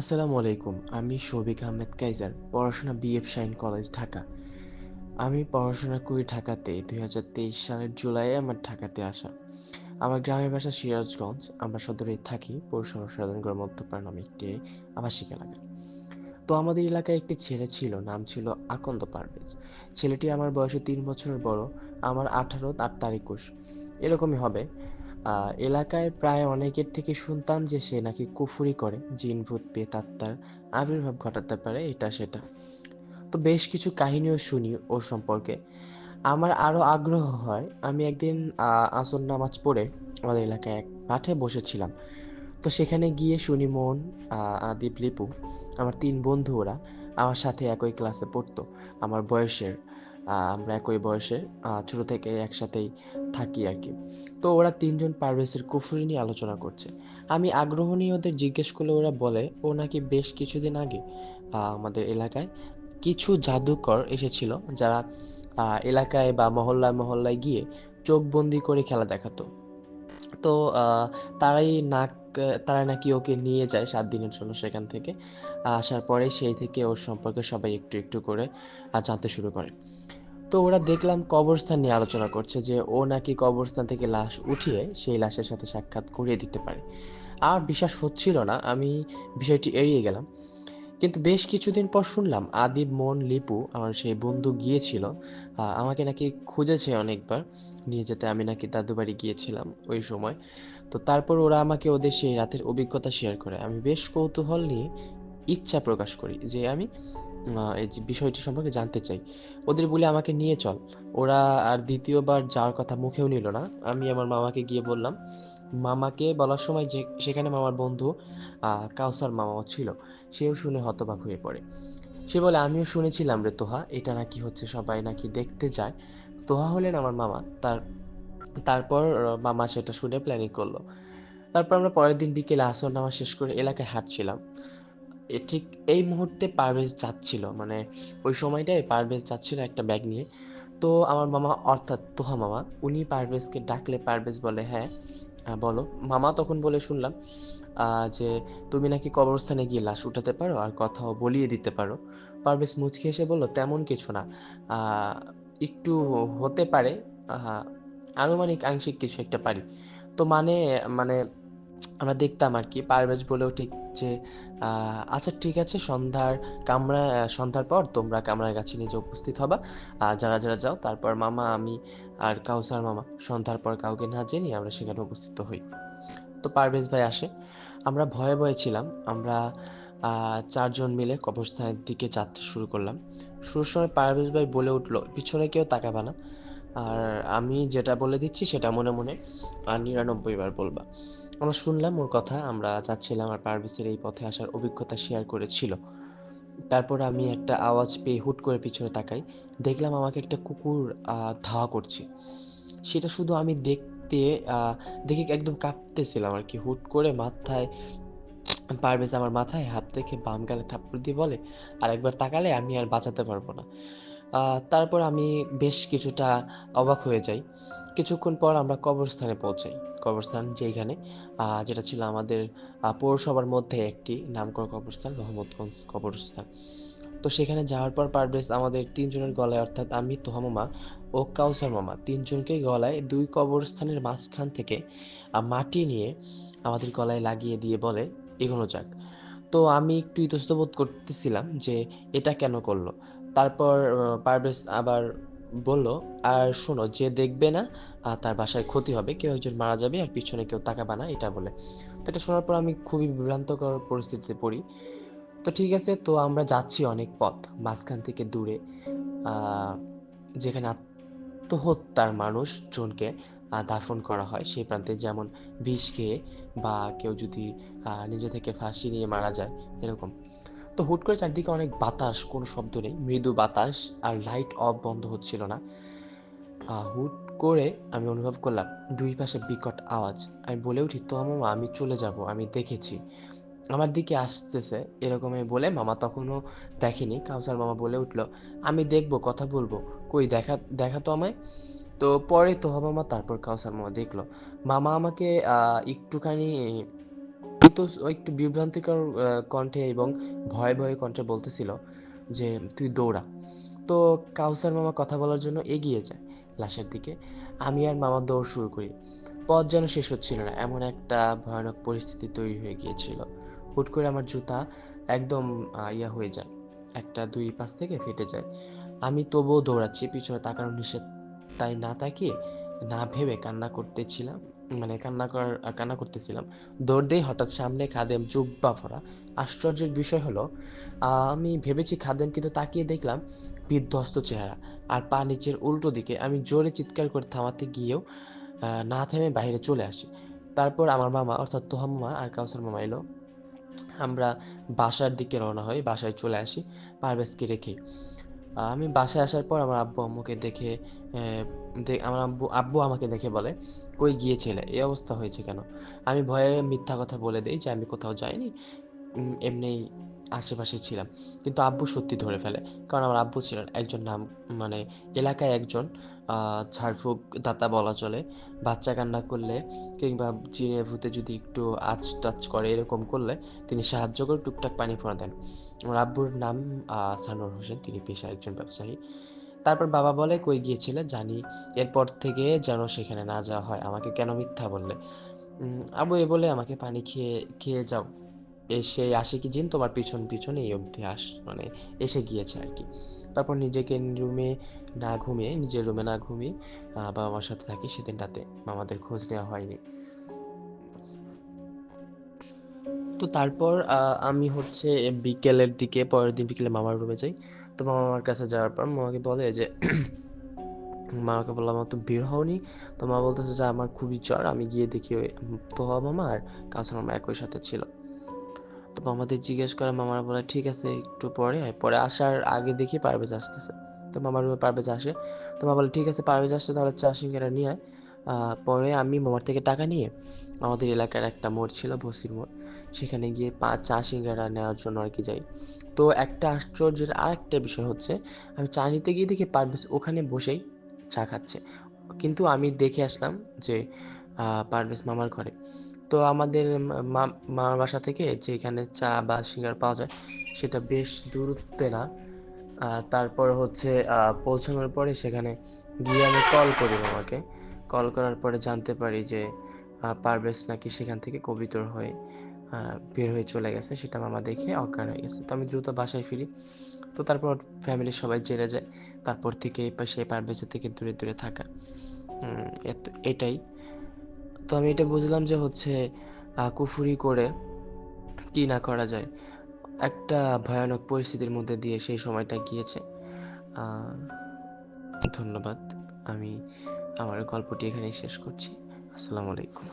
আসসালামু আলাইকুম, আমি শফিক আহমেদ কাইজার, পড়াশোনা বিএফ শাইন কলেজ, ঢাকা। আমি পড়াশোনা করি ঢাকাতে, দুই হাজার তেইশ সালের জুলাইয়ে আমার ঢাকাতে আসা। আমার গ্রামের বাসা সিরাজগঞ্জ, আমরা সদরে থাকি পৌরসভা সাধারণগড় মধ্যপাড়া নামে একটি আবাসিক এলাকা। তো আমাদের এলাকায় একটি ছেলে ছিল, নাম ছিল আকন্দ পারভেজ। ছেলেটি আমার বয়সে তিন বছরের বড়, আমার আঠারো তার তার একুশ। এরকমই হবে এলাকায় প্রায় অনেকের থেকে শুনতাম যে সে নাকি কুফুরি করে, জিন, ভূত প্রেতাত্মার আবির্ভাব ঘটাতে পারে, এটা, সেটা। তো বেশ কিছু কাহিনীও শুনি ওর সম্পর্কে। আমার আরও আগ্রহ হয়, আমি একদিন আসর নামাজ পড়ে আমাদের এলাকায় এক মাঠে বসেছিলাম। তো সেখানে গিয়ে শুনি মন আদিব লিপু, আমার তিন বন্ধু ওরা আমার সাথে একই ক্লাসে পড়তো, আমার বয়সের। আমরা একই বয়সে ছোট থেকে একসাথেই থাকি আর কি। তো ওরা তিনজন পারভেজের কুফুরি নিয়ে আলোচনা করছে। আমি আগ্রহ নিয়ে ওদের জিজ্ঞেস করলে ওরা বলে, ও নাকি বেশ কিছুদিন আগে আমাদের এলাকায় কিছু জাদুকর এসেছিল যারা এলাকায় বা মহল্লায় মহল্লায় গিয়ে চোখ বন্দি করে খেলা দেখাতো। তো তারাই নাক তারা নাকি ওকে নিয়ে যায় সাত দিনের জন্য সেখান থেকে। আসার পরে সেই থেকে ওর সম্পর্কে সবাই একটু একটু করে জানতে শুরু করে। তো ওরা দেখলাম কবরস্থান নিয়ে আলোচনা করছে যে ও নাকি কবরস্থান থেকে লাশ উঠিয়ে সেই লাশের সাথে সাক্ষাৎ করিয়ে দিতে পারে। আর বিশ্বাস হচ্ছিল না, আমি বিষয়টি এড়িয়ে গেলাম। কিন্তু বেশ কিছুদিন পর শুনলাম আদিব, মন, লিপু আমার সেই বন্ধু গিয়েছিল আমাকে নাকি খুঁজেছে অনেকবার। নিয়ে যেতে আমি নাকি দাদু বাড়ি গিয়েছিলাম ওই সময়। তো তারপর ওরা আমাকে ওদের সেই রাতের অভিজ্ঞতা শেয়ার করে। আমি বেশ কৌতূহল নিয়ে ইচ্ছা প্রকাশ করি যে আমি এই বিষয়টি সম্পর্কে জানতে চাই। ওদের বলে আমাকে নিয়ে চল। ওরা আর দ্বিতীয়বার যাওয়ার কথা মুখেও নিল না। আমি আমার মামাকে গিয়ে বললাম, মামাকে বলার সময় যে, সেখানে মামার বন্ধু কাউসার মামাও ছিল। সেও শুনে হতবাক হয়ে পড়ে। সে বলে, আমিও শুনেছিলাম রে তোহা। এটা নাকি হচ্ছে সবাই নাকি দেখতে যায়। তোহা হলেন আমার মামা। তার তারপর মামা সেটা শুনে প্ল্যানিং করল। তারপর আমরা পরের দিন বিকেলে আসর নামা শেষ করে এলাকায় হাঁটছিলাম। ঠিক এই মুহূর্তে পারভেজ যাচ্ছিল মানে ওই সময়টায় পারভেজ যাচ্ছিল একটা ব্যাগ নিয়ে। তো আমার মামা, অর্থাৎ তোহা মামা, উনি পারভেজকে ডাকলে পারভেজ বলে হ্যাঁ বলো। মামা তখন বলে, শুনলাম যে তুমি নাকি কবরস্থানে গিয়ে লাশ উঠাতে পারো আর কথাও বলিয়ে দিতে পারো। পারভেজ মুচকি এসে বলল, তেমন কিছু না। একটু হতে পারে। আনুমানিক আংশিক কিছু একটা পারি। তো মানে মানে আমরা দেখতাম আর কি, পারভেজ বলেও ঠিক যে আচ্ছা ঠিক আছে, সন্ধ্যার কামরা সন্ধ্যার পর তোমরা কামরার কাছে নিজে উপস্থিত হবা। যারা যারা যাও, তারপর মামা, আমি আর কাউসার মামা, সন্ধ্যার পর কাউকে না জেনে আমরা সেখানে উপস্থিত হই। তো পারভেজ ভাই আসে। আমরা ভয়ে ভয়ে ছিলাম। আমরা চারজন মিলে কবরস্থানের দিকে যাত্রা শুরু করলাম। শুরুর সময় পারভেজ ভাই বলে উঠল, পিছনে কেউ তাকাবা না। আর আমি যেটা বলে দিচ্ছি সেটা মনে মনে আর নিরানব্বই বার বলবা। আমরা শুনলাম ওর কথা, আমরা যাচ্ছিলাম আর পারভেজের এই পথে আসার অভিজ্ঞতা শেয়ার করেছিল। তারপর আমি একটা আওয়াজ পেয়ে হুট করে পিছনে তাকাই। দেখলাম আমাকে একটা কুকুর ধাওয়া করছে। সেটা শুধু আমি দেখতে দেখে একদম কাঁপতেছিলাম আর কি। হুট করে মাথায়, পারভেজ আমার মাথায় হাত রেখে বাম গালে থাপ্পড় দিয়ে বলে আর একবার তাকালে আমি আর বাঁচাতে পারব না। তারপর আমি বেশ কিছুটা অবাক হয়ে যাই। কিছুক্ষণ পর আমরা কবরস্থানে পৌঁছাই। কবরস্থান যেইখানে যেটা ছিল আমাদের পৌরসভার মধ্যে একটি নামকরা কবরস্থান রহমতগঞ্জ কবরস্থান। তো সেখানে যাওয়ার পর পারভেজ আমাদের তিনজনের গলায়, অর্থাৎ আমি তোহা মামা ও কাউসার মামা, তিনজনকে গলায় দুই কবরস্থানের মাঝখান থেকে মাটি নিয়ে আমাদের গলায় লাগিয়ে দিয়ে বলে, এগোনো যাক। তো আমি একটু ইতস্তত করতেছিলাম যে, এটা কেন করল? তারপর পারভেজ আবার বলল, আর শোনো, যে দেখবে না তার বাসায় ক্ষতি হবে। কেউ একজন মারা যাবে আর পিছনে কেউ তাকাবে না এটা বলে। তো এটা শোনার পর আমি খুবই বিভ্রান্তকর পরিস্থিতিতে পড়ি। তো ঠিক আছে, তো আমরা যাচ্ছি অনেক পথ। মাঝখান থেকে দূরে যেখানে আত্মহত্যার মানুষজনকে দাফন করা হয়। সেই প্রান্তে যেমন বিষ খেয়ে বা কেউ যদি নিজে থেকে ফাঁসি নিয়ে মারা যায়, এরকম। তো হুট করে চারদিকে অনেক বাতাস, কোনো শব্দ নেই। মৃদু বাতাস আর লাইট অফ বন্ধ হচ্ছিল না। হুট করে আমি অনুভব করলাম, দুই পাশে বিকট আওয়াজ। আমি বলে উঠি, তো মামা, আমি চলে যাব, আমি দেখেছি। আমার দিকে আসতেছে এরকমই বলে মামা তখনও দেখেনি। কাউসার মামা বলে উঠল, আমি দেখব, কথা বলব। কই, দেখা দেখা তো আমায়? তো পরে তোহা মামা, তারপর কাউসার মামা দেখল। মামা আমাকে একটুখানি তো একটু বিভ্রান্তিকর কণ্ঠে এবং ভয়ে ভয়ে কণ্ঠে বলতেছিল যে, তুই দৌড়া। তো কাউসার মামা কথা বলার জন্য এগিয়ে যায় লাশের দিকে। আমি আর মামা দৌড় শুরু করি। পথ যেন শেষ হচ্ছিল না, এমন একটা ভয়ানক পরিস্থিতি তৈরি হয়ে গিয়েছিল। হুট করে আমার জুতা একদম ইয়া হয়ে যায়, একটা দুই পাশ থেকে ফেটে যায়। আমি তবুও দৌড়াচ্ছি, পিছনে তাকানো নিষেধ তাই না তাকিয়ে না ভেবে কান্না করতেছিলাম। মানে কান্না করার কান্না করতেছিলাম। দৌড় হঠাৎ সামনে খাদেম জুব্বা ভরা। আশ্চর্যের বিষয় হলো আমি ভেবেছি খাদেম কিন্তু তাকিয়ে দেখলাম বিধ্বস্ত চেহারা। আর পা নিচের উল্টো দিকে আমি জোরে চিৎকার করে থামাতে গিয়েও না থেমে বাইরে চলে আসি। তারপর আমার মামা, অর্থাৎ তোহা মামা আর কাউসার মামা এলো। আমরা বাসার দিকে রওনা হই, বাসায় চলে আসি, পারভেজকে রেখে আমি বাসায় আসার পর আমার আব্বু আম্মুকে দেখে আমার আব্বু আব্বু আমাকে দেখে বলে, কই গিয়েছিলে? এই অবস্থা হয়েছে কেন? আমি ভয়ে মিথ্যা কথা বলে দিই যে আমি কোথাও যাইনি। এমনি আশেপাশে ছিলাম। কিন্তু আব্বু সত্যি ধরে ফেলে। কারণ আমার আব্বু ছিলেন একজন নাম মানে এলাকায় একজন ঝাড়ফুঁক দাতা বলা চলে। বাচ্চা কান্না করলে কিংবা জিনে ভূতে যদি একটু আচ টাচ করে এরকম করলে তিনি সাহায্য করে টুকটাক পানি ফোঁড়া দেন। আমার আব্বুর নাম সানোর হোসেন। তিনি পেশা একজন ব্যবসায়ী। তারপর বাবা বলে, কই গিয়েছিলে? জানি। এরপর থেকে যেন সেখানে না যাওয়া হয়। আমাকে কেন মিথ্যা বললে? আবু এ বলে, আমাকে পানি খেয়ে খেয়ে যাও। এসে আসে কি জিন? তোমার পিছন পিছনে এই অবধি আস মানে এসে গিয়েছে আর কি। তারপর নিজেকে রুমে না ঘুমিয়ে, নিজের রুমে না ঘুমিয়ে বাবা মার সাথে থাকি সেদিন রাতে মামাদের খোঁজ নেওয়া হয়নি। তো তারপর আমি হচ্ছে বিকেলের দিকে, পরের দিন বিকেলে মামার রুমে যাই। তো মামা কাছে যাওয়ার পর মামাকে বলে যে, মামাকে বললাম তো বের হওনি? তো মা বলতেছে যে, আমার খুবই জ্বর, আমি গিয়ে দেখি ওই তোহা মামা আর কাসর মামা একই সাথে ছিল। মামাদের জিজ্ঞেস করে মামারা বলে, ঠিক আছে, একটু পরে পরে আসার আগে দেখি পারভেজ আসতেছে। তো মামার রুমে পারভেজ আসে। তো মা বলে, ঠিক আছে, পারভেজ আসছে, তাহলে চা সিঙ্গারা নিয়ে আয়। পরে আমি মামার থেকে টাকা নিয়ে আমাদের এলাকার একটা মোড় ছিল বসির মোড়। সেখানে গিয়ে পাঁচ চা সিঙ্গারা নেওয়ার জন্য আর কি যাই। তো একটা আশ্চর্যের আর একটা বিষয় হচ্ছে, আমি চা নিতে গিয়ে দেখি পারভেজ ওখানে বসেই চা খাচ্ছে। কিন্তু আমি দেখে আসলাম যে পারভেজ মামার ঘরে। তো আমাদের মামার বাসা থেকে যেখানে চা বা সিঙ্গার পাওয়া যায়, সেটা বেশ দূরত্বে না। তারপর হচ্ছে পৌঁছানোর পরে সেখানে গিয়ে আমি কল করি মামাকে। কল করার পরে জানতে পারি যে পারভেজ নাকি সেখান থেকে কবিতর হয়ে বের হয়ে চলে গেছে। সেটা মামা দেখে অজ্ঞান হয়ে গেছে। তো আমি দ্রুত বাসায় ফিরি। তো তারপর ফ্যামিলির সবাই জেনে যায়। তারপর থেকে পাশে পারভেজের থেকে দূরে দূরে থাকা। এটাই। তো আমি এটা বুঝলাম যে হচ্ছে কুফুরি করে কি না করা যায়। একটা ভয়ানক পরিস্থিতির মধ্যে দিয়ে সেই সময়টা গিয়েছে। ধন্যবাদ। আমি আমার গল্পটি এখানেই শেষ করছি। আসসালামু আলাইকুম।